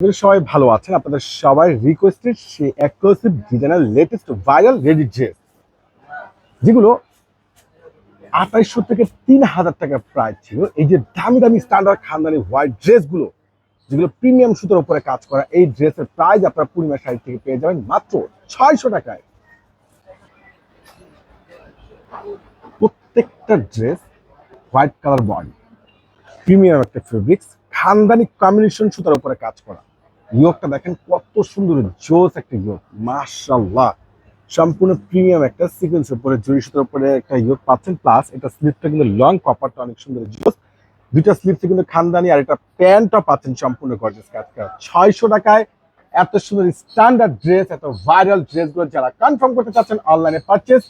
সবাই ভালো আছেন। আপনাদের সবাই রিকোয়েস্টেড সেই এক্সক্লুসিভ ডিজাইনের লেটেস্ট ভাইরাল রেডি ড্রেস যেগুলো আঠাইশশো থেকে তিন হাজার টাকা প্রাইস ছিল। এই যে দামি দামি স্ট্যান্ডার্ড খানদানি হোয়াইট ড্রেসগুলো যেগুলো প্রিমিয়াম সুতোর উপরে কাজ করা, এই ড্রেসের প্রাইস আপনারা পূর্ণিমা শাড়ি থেকে পেয়ে যাবেন মাত্র ছয়শো টাকায়। প্রত্যেকটা dress white colour body premium একটা ফেব্রিক্স খানদানি কম্বিনেশন সুতার উপরে কাজ করা। ইয়োগটা দেখেন কত সুন্দর, জোস একটা ইয়োগ মাশাল্লাহ সম্পূর্ণ প্রিমিয়াম একটা সিকোয়েন্সের উপরে জড়ি সুতার উপরে একটা ইয়োগ পাচ্ছেন প্লাস এটা স্লিপটা কিন্তু লং কপারটা অনেক সুন্দর, জোস। দুইটা স্লিপসে কিন্তু খানদানি আর এটা প্যান্টটা পাচ্ছেন সম্পূর্ণ গর্জেস কাজ করা ছয়শো টাকায় এত সুন্দর স্ট্যান্ডার্ড ড্রেস এত ভাইরাল ড্রেসগুলো যারা কনফার্ম করতে চাচ্ছেন অনলাইনে পারচেস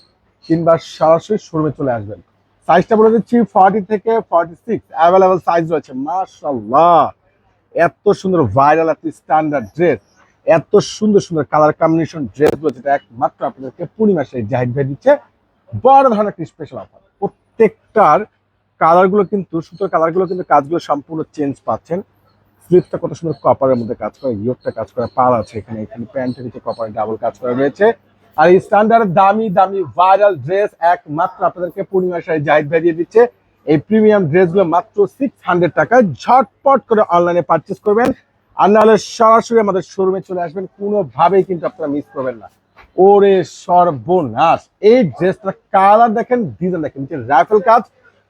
কিংবা সরাসরি শোরুমে চলে আসবেন। সাইজটা বলে দিচ্ছি ফর্টি থেকে ফর্টি সিক্স অ্যাভেলেবল সাইজ রয়েছে মাশাল্লাহ এত সুন্দর ভাইরাল এত স্ট্যান্ডার্ড ড্রেস এত সুন্দর সুন্দর কালার কম্বিনেশন ড্রেসগুলো যেটা একমাত্র আপনাদেরকে পূর্ণিমা সেই জাহিদ ভাই দিচ্ছে। বড় ধরনের একটি স্পেশাল অফার প্রত্যেকটার কালারগুলো কিন্তু, সুতোর কালারগুলো কিন্তু কাজগুলো সম্পূর্ণ চেঞ্জ পাচ্ছেন। স্লিপটা কত সুন্দর কপারের মধ্যে কাজ করে ইয়োগটা কাজ করে, পাল আছে এখানে এখানে প্যান্টের নিচে কপারের ডাবল কাজ করা রয়েছে। আর এই স্ট্যান্ডার্ড দামি দামি ভাইরাল ড্রেস একমাত্র আপনাদেরকে পূর্ণিমা শাড়ি জাহিদ ভাই দিয়ে দিচ্ছে। এই প্রিমিয়াম ড্রেসগুলো মাত্র সিক্স হান্ড্রেড টাকায় ঝটপট করে অনলাইনে পারচেস করবেন। আর নাহলে সরাসরি আমাদের শোরুমে চলে আসবেন। কোনোভাবেই কিন্তু আপনারা মিস করবেন না। ওরে সর্বনাশ! এই ড্রেসটা কালার দেখেন ডিজাইন দেখেন। রাইফেল কাজ,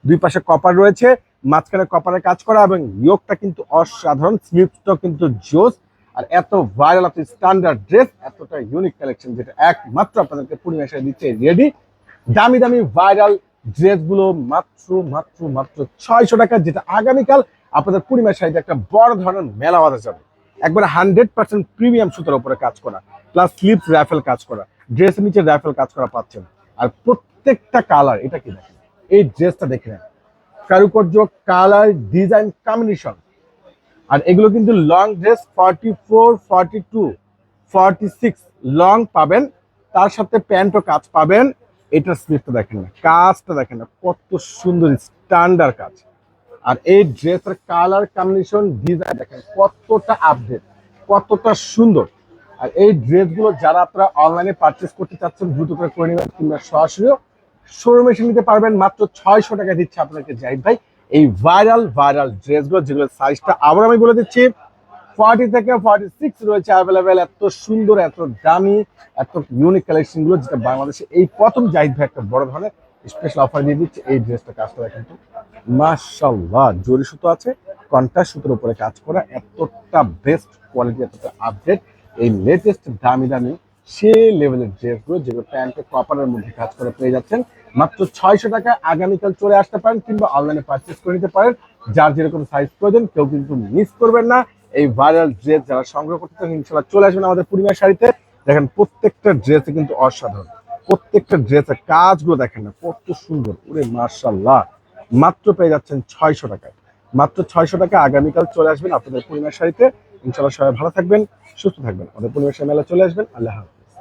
দুই পাশে কপার রয়েছে, মাঝখানে কপারের কাজ করা এবং ইয়োগটা কিন্তু অসাধারণ স্লিপসটাও কিন্তু জোস আর এত ভাইরাল আপনি স্ট্যান্ডার্ড ড্রেস এতটা ইউনিক কালেকশন যেটা একমাত্র আপনাদেরকে পূর্ণিমা এসে দিচ্ছে রেডি দামি দামি ভাইরাল ড্রেসগুলো মাত্র মাত্র মাত্র ছয়শো টাকা, যেটা আগামীকাল আপনাদের পূর্ণিমা শাড়িতে একটা বড় ধরনের মেলা বাঁধা যাবে। একবারে হান্ড্রেড পার্সেন্ট প্রিমিয়াম সুতোর উপরে কাজ করা, প্লাস স্লিপস রাইফেল কাজ করা, ড্রেসের নিচে রাইফেল কাজ করা পাচ্ছেন। আর প্রত্যেকটা কালার এটা কি দেখেন? এই ড্রেসটা দেখে নেন কারুকার্য কালার ডিজাইন কম্বিনেশন আর এগুলো কিন্তু long dress forty four forty two forty six long পাবেন। তার সাথে প্যান্টও কাজ পাবেন। এটার স্লিপটা দেখেন না, কাজটা দেখেন না, কত সুন্দর স্ট্যান্ডার্ড কাজ। আর এই ড্রেসের কালার কম্বিনেশন ডিজাইন দেখেন, কতটা আপডেট কতটা সুন্দর। আর এই ড্রেসগুলো যারা আপনারা অনলাইনে পারচেস করতে চাচ্ছেন, দ্রুত করে করে নেবেন কিংবা সরাসরিও শোরুমে এসে নিতে পারবেন। মাত্র ছয়শো টাকা দিচ্ছে আপনাকে জাহিদ ভাই। এই ভাইরাল ভাইরাল ড্রেসগুলো যেগুলো সাইজটা আবার আমি বলে দিচ্ছি ফর্টি থেকে ফর্টি সিক্স রয়েছে অ্যাভেলেবেল এত সুন্দর, এত দামি, এত ইউনিক কালেকশনগুলো যেটা বাংলাদেশে এই প্রথম জাহিদ ভাই একটা বড় ধরনের স্পেশাল অফার দিয়ে দিচ্ছে। এই ড্রেসটা কাজটা দেখেন তো মাশাল্লাহ জরি সুতো আছে, কন্ট্রাস্ট সুতোর উপরে কাজ করা, এতটা বেস্ট কোয়ালিটি এতটা আপডেট এই লেটেস্ট দামি দামি সে লেভেলের ড্রেসগুলো যেগুলো প্যান্টে কপারের মধ্যে কাজ করে পেয়ে যাচ্ছেন। মাত্র ছয়শো টাকা আগামীকাল চলে আসতে পারেন কিংবা অনলাইনে পারচেস করে নিতে পারেন। যার যেরকম সাইজ প্রয়োজন, কেউ কিন্তু মিস করবেন না। এই ভাইরাল ড্রেস যারা সংগ্রহ করতে চান ইনশাল্লাহ চলে আসবেন আমাদের পূর্ণিমার শাড়িতে। দেখেন, প্রত্যেকটা ড্রেসে কিন্তু অসাধারণ। প্রত্যেকটা ড্রেসের কাজগুলো দেখেন না, কত সুন্দর। ওরে মার্শাল্লাহ মাত্র পেয়ে যাচ্ছেন ছয়শো টাকায়। মাত্র ছয়শো টাকা আগামীকাল চলে আসবেন আপনাদের পূর্ণিমার শাড়িতে। ইনশাল্লাহ সবাই ভালো থাকবেন, সুস্থ থাকবেন। আমাদের পূর্ণিমার মেলা চলে আসবেন। আল্লাহ হাফেজ।